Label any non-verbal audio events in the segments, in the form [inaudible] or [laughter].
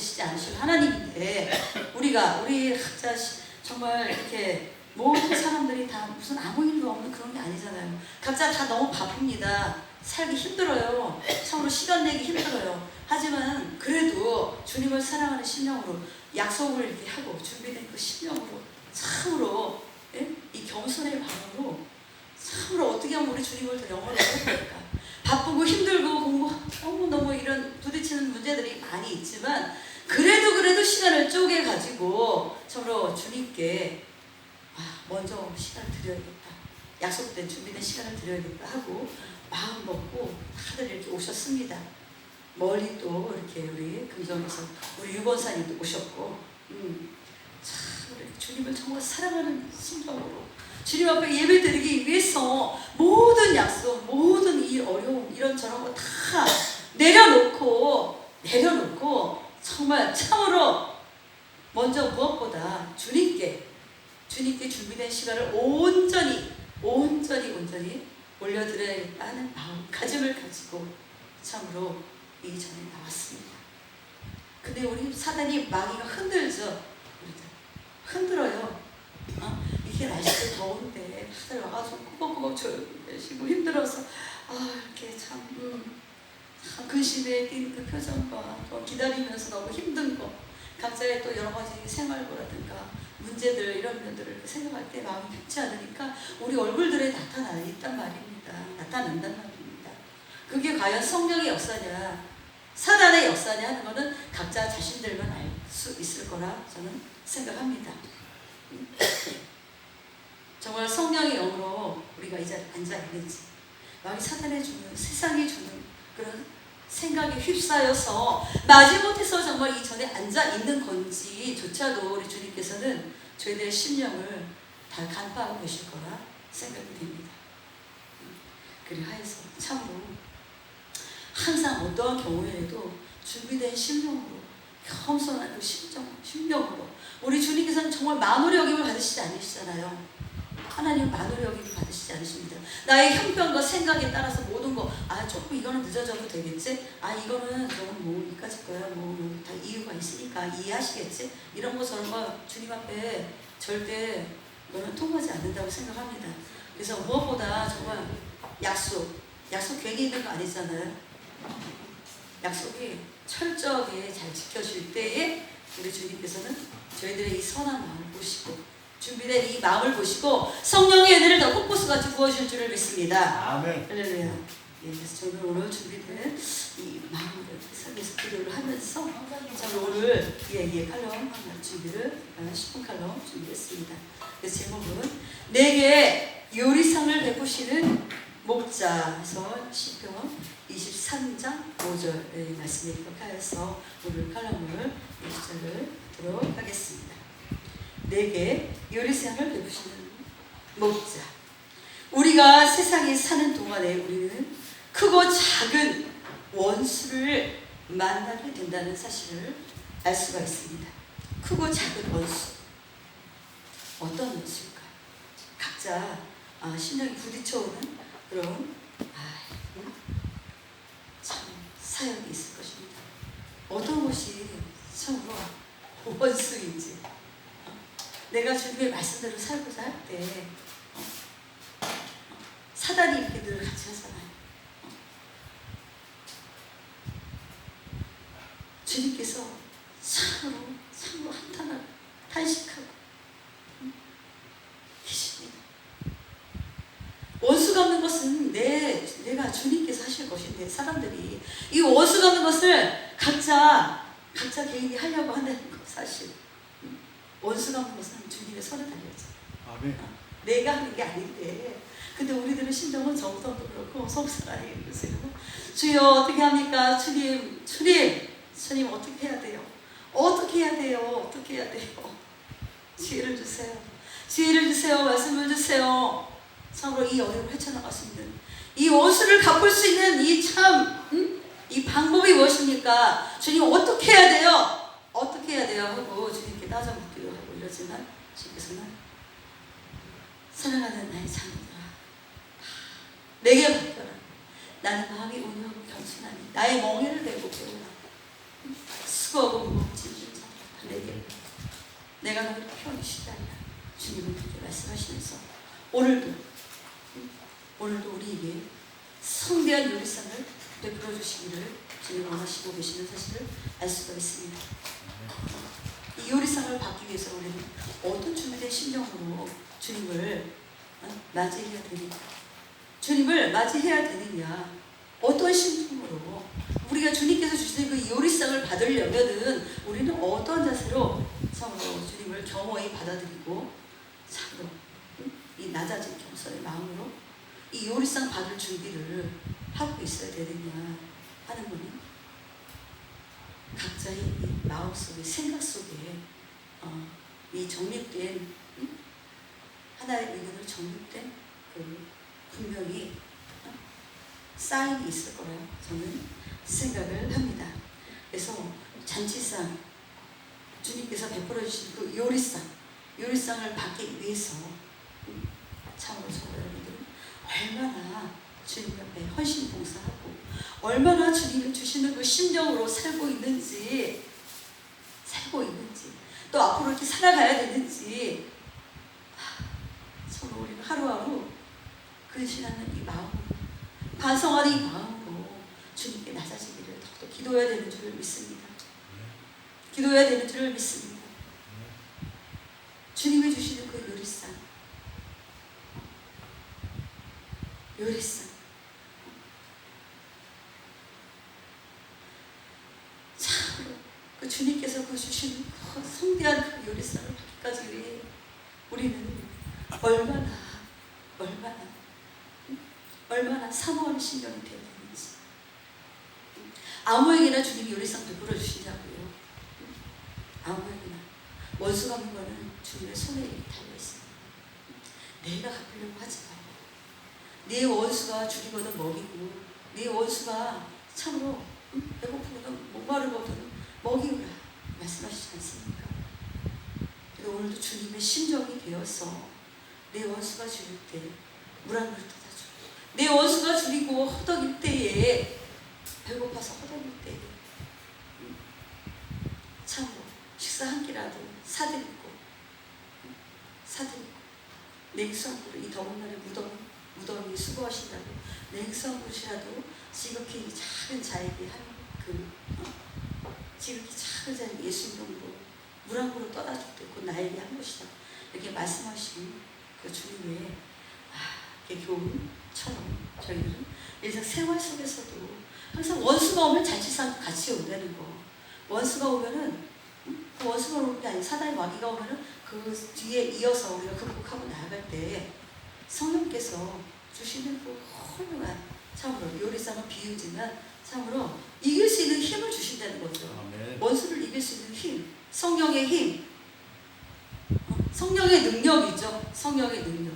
받으시지 않으실 하나님인데 우리가 우리 각자 시- 정말 이렇게 모든 사람들이 다 무슨 아무 일도 없는 그런 게 아니잖아요. 각자 다 너무 바쁩니다. 살기 힘들어요. 참으로 시간 내기 힘들어요. 하지만 그래도 주님을 사랑하는 심령으로 약속을 이렇게 하고 준비된 그 심령으로 참으로 예? 이 겸손의 마음으로 참으로 어떻게 하면 우리 주님을 더 영원히 할까? 바쁘고 힘들고 공부 너무 너무 이런 부딪히는 문제들이 많이 있지만 그래도 그래도 시간을 쪼개 가지고 참으로 주님께 아, 먼저 시간을 드려야겠다. 약속된 준비된 시간을 드려야겠다 하고 마음 먹고 다들 이렇게 오셨습니다. 멀리 또 이렇게 우리 금정에서 우리 유건사님도 오셨고, 음, 참 주님을 정말 사랑하는 심정으로 주님 앞에 예배 드리기 위해서 모든 약속, 모든 이 어려움 이런 저런 거 다 내려놓고 내려놓고 정말 참으로 먼저 무엇보다 주님께 주님께 준비된 시간을 온전히 온전히 온전히 올려드려야겠다 하는 마음가짐을 가지고 참으로 이 전에 나왔습니다. 근데 우리 사단이 마귀가 흔들죠. 우리들. 흔들어요. 어? 이게 날씨도 더운데 다들 와가지고 꾸벅꾸벅 계시고 힘들어서 아 이렇게 참, 음, 참 근심에 띈그 표정과 또 기다리면서 너무 힘든 거 각자의 또 여러 가지 생활고라든가 문제들 이런 면들을 생각할 때 마음이 편치 않으니까 우리 얼굴들에 나타나 있단 말입니다. 나타난단 말입니다. 그게 과연 성령의 역사냐 사단의 역사냐 하는 것은 각자 자신들만 알 수 있을 거라 저는 생각합니다. [clears throat] 정말 성령의 영으로 우리가 이 자리에 앉아 있는지 마귀 사단에 주는 세상이 주는 그런 생각에 휩싸여서 마지못해서 정말 이 전에 앉아 있는 건지조차도 우리 주님께서는 저희들의 심령을 다 간파하고 계실 거라 생각이 됩니다. 그리하여서 참으로 항상 어떠한 경우에도 준비된 심령으로 겸손한 그 심정, 심령으로 우리 주님께서는 정말 만월의 여김을 받으시지 않으시잖아요. 하나님 만월의 여김을 받으시지 않으십니다. 나의 형편과 생각에 따라서 모든 거, 아, 조금 이거는 늦어져도 되겠지? 아, 이거는 조금 뭐, 이까짓 거야. 뭐, 뭐, 다 이유가 있으니까 이해하시겠지? 이런 거, 저런 거 주님 앞에 절대 너는 통하지 않는다고 생각합니다. 그래서 무엇보다 정말 약속, 약속 괜히 있는 거 아니잖아요. 약속이 철저하게 잘 지켜질 때에 우리 주님께서는 저희들의 이 선한 마음을 보시고 준비된 이 마음을 보시고 성령의 은혜를 더 kok보스같이 부어주실 줄을 믿습니다. 아멘. 할렐루야. 예, 그래서 저는 오늘 준비된 이 마음을 상에서 기도를 하면서 자 오늘 예 예 칼럼 하나 준비를 아, 10분 칼럼 준비했습니다. 그래서 제목은 내게 요리상을 베푸시는 목자에서 시편 23장 5절의 말씀에 기록하여서 오늘 칼럼을 시작을 하도록 하겠습니다. 내게 요리상을 베푸시는 목자 우리가 세상에 사는 동안에 우리는 크고 작은 원수를 만나게 된다는 사실을 알 수가 있습니다. 크고 작은 원수. 어떤 원수일까? 각자 아, 심령이 부딪혀오는 그런 아, 음, 참 사연이 있을 것입니다. 어떤 것이 참으로 원수인지 어? 내가 주님의 말씀대로 살고자 할 때 사단이 이렇게 늘 같이 하잖아요. 어? 주님께서 참으로 참으로 한탄하고 탄식하고 음, 계십니다. 원수가 없는 것은 내 내가 주님께서 하실 것인데 사람들이 이 원수가 없는 것을 각자 각자 개인이 하려고 한다는 것 사실 음, 없는 것은 주님의 손에 달려있죠. 아멘. 내가 하는 게 아닌데. 근데 우리들은 심정은 저부터도 그렇고 속상하게 그러세요. 주여 어떻게 합니까? 주님 주님 주님 어떻게 해야 돼요? 어떻게 해야 돼요? 어떻게 해야 돼요? 지혜를 주세요. 지혜를 주세요. 말씀을 주세요. 참으로 이 어려움을 헤쳐나갈 수 있는 이 원수를 갚을 수 있는 이참이 음? 방법이 무엇입니까? 주님 어떻게 해야 돼요 어떻게 해야 돼요 하고 주님께 따져 묻기도 하고 이러지만 주님께서는 사랑하는 나의 자녀들아 내게 맡겨라 나는 마음이 온유하고 겸손하니 나의 멍에를 내고 배우라 수고하고 무겁지 내가 너를 편히 않냐. 주님은 그렇게 말씀하시면서 오늘도 음, 오늘도 우리에게 성대한 요리상을 베풀어 주시기를 주님 원하시고 계시는 사실을 알 수가 있습니다. 이 요리상을 받기 위해서 우리는 어떤 준비된 심정으로 주님을 어, 맞이해야 되느냐? 주님을 맞이해야 되느냐? 어떤 심정으로 우리가 주님께서 주시는 그 요리상을 받으려면은 우리는 어떤 자세로 참으로 주님을 겸허히 받아들이고 참으로 음, 이 낮아진 겸손의 마음으로 이 요리상 받을 준비를 하고 있어야 되느냐 하는 거는 각자의 이 마음 속에 생각 속에 어, 이 정립된 음? 하나의 의견으로 정립된 그 분명히 어? 사인이 있을 거라고 저는 생각을 합니다. 그래서 잔치상 주님께서 베풀어 주신 그 요리상 요리상을 받기 위해서 음, 참으로 저 여러분들은 얼마나 주님 앞에 헌신 봉사하고 얼마나 주님이 주시는 그 심정으로 살고 있는지 살고 있는지 또 앞으로 이렇게 살아가야 되는지 하, 서로 우리는 하루하루 근신하는 이 마음 반성하는 이 마음으로 주님께 낮아지기를 더욱더 기도해야 되는 줄을 믿습니다. 기도해야 되는 줄을 믿습니다. 주님이 주시는 그 요리상 요리상 참으로 그 주님께서 그 주시는 그 성대한 그 요리상을 받기까지 위해 우리는 얼마나 얼마나 얼마나 사모하는 심령이 되어야 되는지 아무에게나 주님이 요리상 베풀어 주시냐고요 아무에게나 원수 갚는 거는 주님의 손에 달려 있습니다 내가 갚으려고 하지 말고 네 원수가 죽이거든 먹이고 네 원수가 참으로 응? 배고프거든 목마르거든 먹이우라 말씀하시지 않습니까? 그래서 오늘도 주님의 심정이 되어서 내 원수가 죽을 때물 한 그릇 주고 내 원수가 줄이고 허덕일 때에 배고파서 허덕일 때에 응? 참으로 식사 한 끼라도 사드리고 응? 사드리고 냉수 한 그릇 이 더운 날에 무더운 무더위 수고하신다고 냉수 한 그릇이라도 지극히 작은 자에게 한그 어? 지극히 작은 자에게 예수 이름으로 물한 그릇 떠다 그 나에게 한 것이다 이렇게 말씀하신 그 주님의 아, 교훈처럼 저희들은 일상 생활 속에서도 항상 원수가 오면 잔치상 같이 온다는 거 원수가 오면은 음? 그 원수가 오는 게 아니라 사단의 마귀가 오면은 그 뒤에 이어서 우리가 극복하고 나아갈 때 성령께서 주시는 그 훌륭한 참으로 요리상은 비유지만 참으로 이길 수 있는 힘을 주신다는 거죠. 아멘. 원수를 이길 수 있는 힘, 성령의 힘, 어, 성령의 능력이죠. 성령의 능력.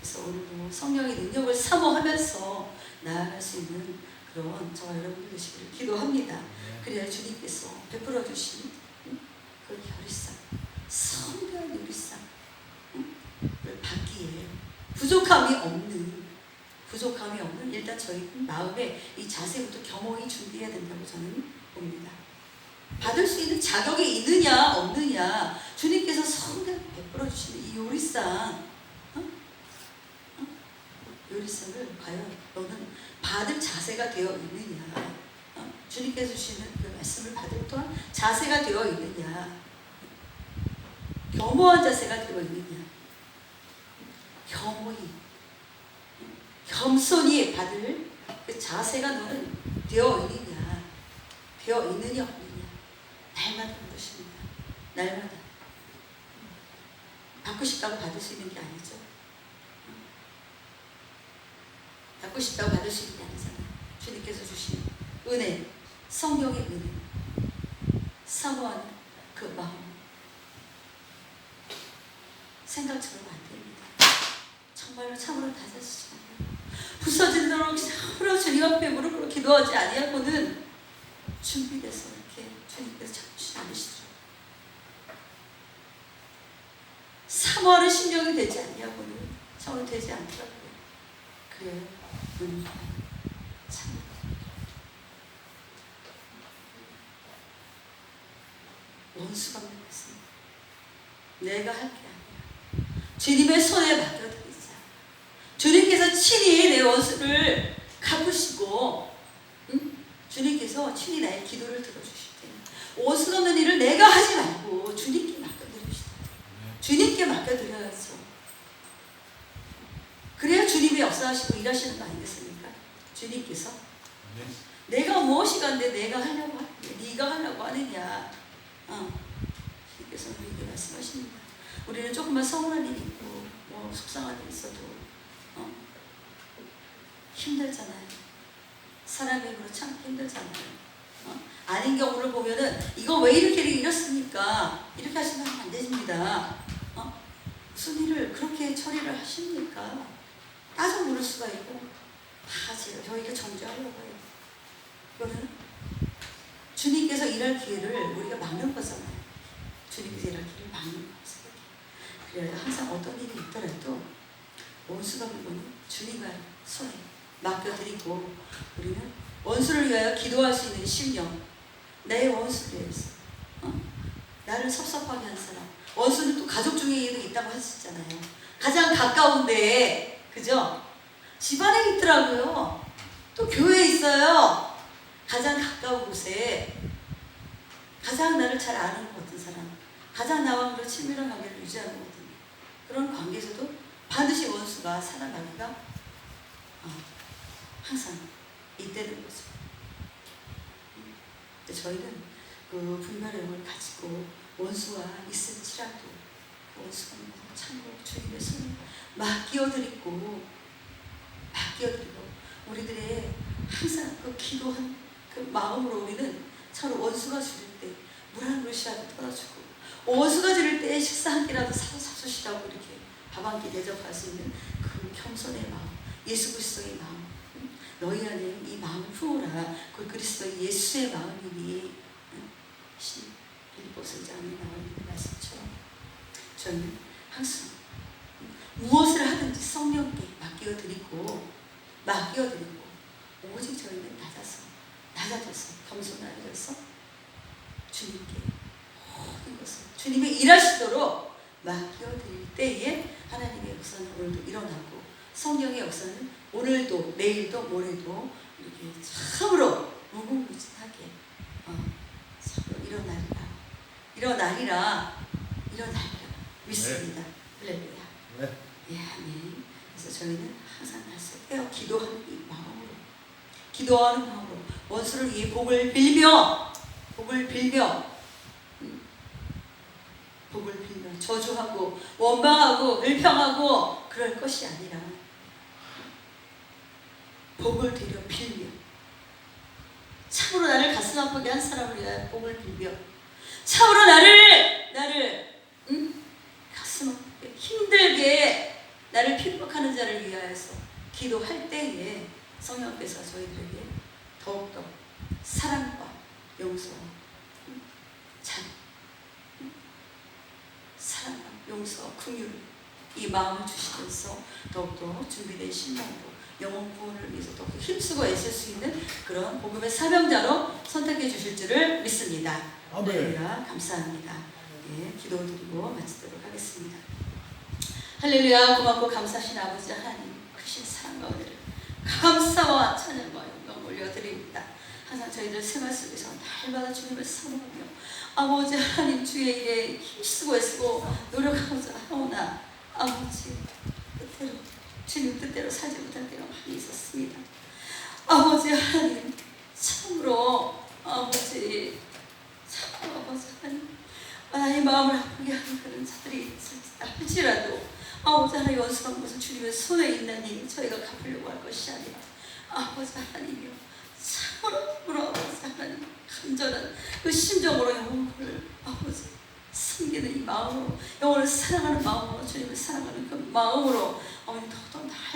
그래서 오늘도 성령의 능력을 사모하면서 나아갈 수 있는 그런 저와 여러분들 되시기를 기도합니다. 그래야 주님께서 베풀어 주신 음, 그 요리상, 성대한 요리상을 받기에 부족함이 없는 부족함이 없는 일단 저희 마음의 이 자세부터 겸허히 준비해야 된다고 저는 봅니다. 받을 수 있는 자격이 있느냐 없느냐 주님께서 성대로 베풀어 주시는 이 요리상 어? 어? 요리상을 과연 너는 받을 자세가 되어 있느냐 어? 주님께서 주시는 그 말씀을 받을 또한 자세가 되어 있느냐 겸허한 자세가 되어 있느냐 겸허히 겸손히 받을 그 자세가 너는 되어 있느냐? 되어 있느냐 없느냐? 날마다 그것입니다. 날마다. 받고 싶다고 받을 수 있는 게 아니죠. 받고 싶다고 받을 수 있는 게 아니잖아요. 주님께서 주신 은혜 성령의 은혜 사모하는 그 마음. 생각처럼 안 됩니다. 정말로 참으로 않아요. 부서지도록 참으로 주님 앞에 무릎 꿇고 기도하지 아니하고는 준비돼서 이렇게 주님께서 잡으시지 않으시더라고요. 사모하는 심령이 되지 아니하고는 참으로 되지 않더라고요. 그래요. 음, 참. 원수가 있습니다. 내가 할 게 아니라 주님의 손에 맡겨드리자. 주님께서 친히 내 원수를 갚으시고 응? 주님께서 친히 나의 기도를 들어주실 때 원수 없는 일을 내가 하지 말고 주님께 맡겨드립시다. 주님께 맡겨드려야죠. 그래야 주님이 역사하시고 일하시는 거 아니겠습니까? 주님께서 내가 무엇이 간데 내가 하려고 네가 하려고 하느냐 어. 주님께서 우리에게 말씀하십니다 우리는 조금만 서운한 일이 있고 뭐 속상한 일이 있어도 어. 힘들잖아요 사람의 힘으로 참 힘들잖아요 어. 아닌 경우를 보면은 이거 왜 이렇게 이렇습니까 이렇게 하시면 안 됩니다 어. 무슨 일을 그렇게 처리를 하십니까 따져 물을 수가 있고 다 제가 저희가 정죄하려고 해요 이거는 주님께서 일할 기회를 우리가 막는 거잖아요. 주님께서 일할 기회를 막는 거잖아요. 그래야 항상 어떤 일이 있더라도 원수가 물건 주님의 손에 맡겨드리고 우리는 원수를 위하여 기도할 수 있는 심령 내 원수를 위해서 어? 나를 섭섭하게 한 사람 원수는 또 가족 중에도 있다고 하셨잖아요. 가장 가까운데 그죠? 집안에 있더라고요. 또 교회에 있어요. 가장 가까운 곳에 가장 나를 잘 아는 것 같은 사람, 가장 나와 친밀한 관계를 유지하는 것 같은 그런 관계에서도 반드시 원수가 살아가기가 어, 항상 있다는 거죠. 저희는 그 분별력을 가지고 원수와 있을지라도 그 원수가 참고 주님의 손을 맡겨드리고 맡겨드리고 우리들의 항상 그 기도한 그 마음으로 우리는 서로 원수가 줄일 때 물 한 그릇이라도 떠나주고 원수가 줄일 때 식사 한 끼라도 사, 사주시라고 이렇게 밥 한 끼 대접할 수 있는 그 겸손의 마음 예수 그리스도의 마음 응? 너희 안에 이 마음을 품어라 그 그리스도 예수의 마음이니 응? 신 빌보서 이장에 나오는 말씀처럼 저는 항상 무엇을 하든지 성령께 맡겨 드리고 맡겨 드리고 오직 저희는 낮아서 낮아져서 겸손해져서 주님께 모든 것을 주님이 일하시도록 맡겨 드릴 때에 하나님의 역사는 오늘도 일어나고 성령의 역사는 모레도 이렇게 참으로 무궁무진하게 어, 참으로 일어나리라. 일어나리라. 일어나리라. 믿습니다. 할렐루야. 네. 예, 아멘. 그래서 저희는 항상 날서 깨어 기도하는 이 마음으로 기도하는 마음으로 원수를 위해 복을 빌며 복을 빌며 음, 복을 빌며 저주하고 원망하고 을평하고 그럴 것이 아니라 복을 되려 빌며. 참으로 나를 가슴 아프게 한 사람을 위하여 복을 빌며. 참으로 나를 나를 음? 가슴 아프게 힘들게 나를 핍박하는 자를 위하여서 기도할 때에 성령께서 저희들에게 더욱더 사랑과 용서와 음, 참 음, 사랑과 용서와 긍휼을 이 마음을 주시면서 더욱더 준비된 신랑으로 영혼 구원을 위해서 더욱더 힘쓰고 애쓸 수 있는 그런 복음의 사명자로 선택해 주실 줄을 믿습니다. 아멘. 할렐루야 감사합니다. 예, 기도드리고 마치도록 하겠습니다. 할렐루야 고맙고 감사하신 아버지 하나님 크신 사랑과 은혜를 감사와 찬양과 영광 올려드립니다. 항상 저희들 생활 속에서 날마다 주님을 사모하며 아버지 하나님 주의 일에 힘쓰고 애쓰고 노력하고자 하오나 아버지 뜻대로 주님 뜻대로 살지 못할 때가 많이 있었습니다. 아버지 하나님 참으로 아버지 참으로 아버지 하나님 나의 마음을 아프게 하는 그런 자들이 있을지다 할지라도 아버지 하나님 원수한 것은 주님의 손에 있나니 저희가 갚으려고 할 것이 아니라 아버지 하나님이여 참으로 참으로 아버지 하나님 간절한 그 심정으로 영혼을 아버지 섬기는 이 마음으로 영혼을 사랑하는 마음으로 주님을 사랑하는 그 마음으로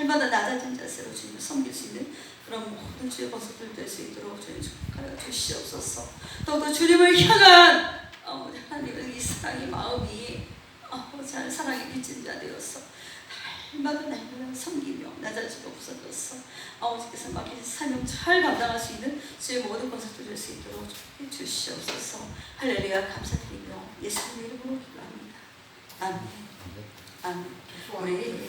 날마다 낮아진 자세로 주님을 섬길 수 있는 그런 모든 주의 것들 될 수 있도록 주님 축복하여 주시옵소서. 더더 주님을 향한 아버지 하나님의 이 사랑의 마음이 아버지 하나님 사랑의 빚진 자 되어서 날마다 날마다 섬기며 낮아지고 없어졌어. 아버지께서 맡기신 사명 잘 감당할 수 있는 주의 모든 것을 될수 있도록 해 주시옵소서. 할렐루야. 감사드리며 예수님 이름으로 기도합니다. 아멘. 아멘. 우리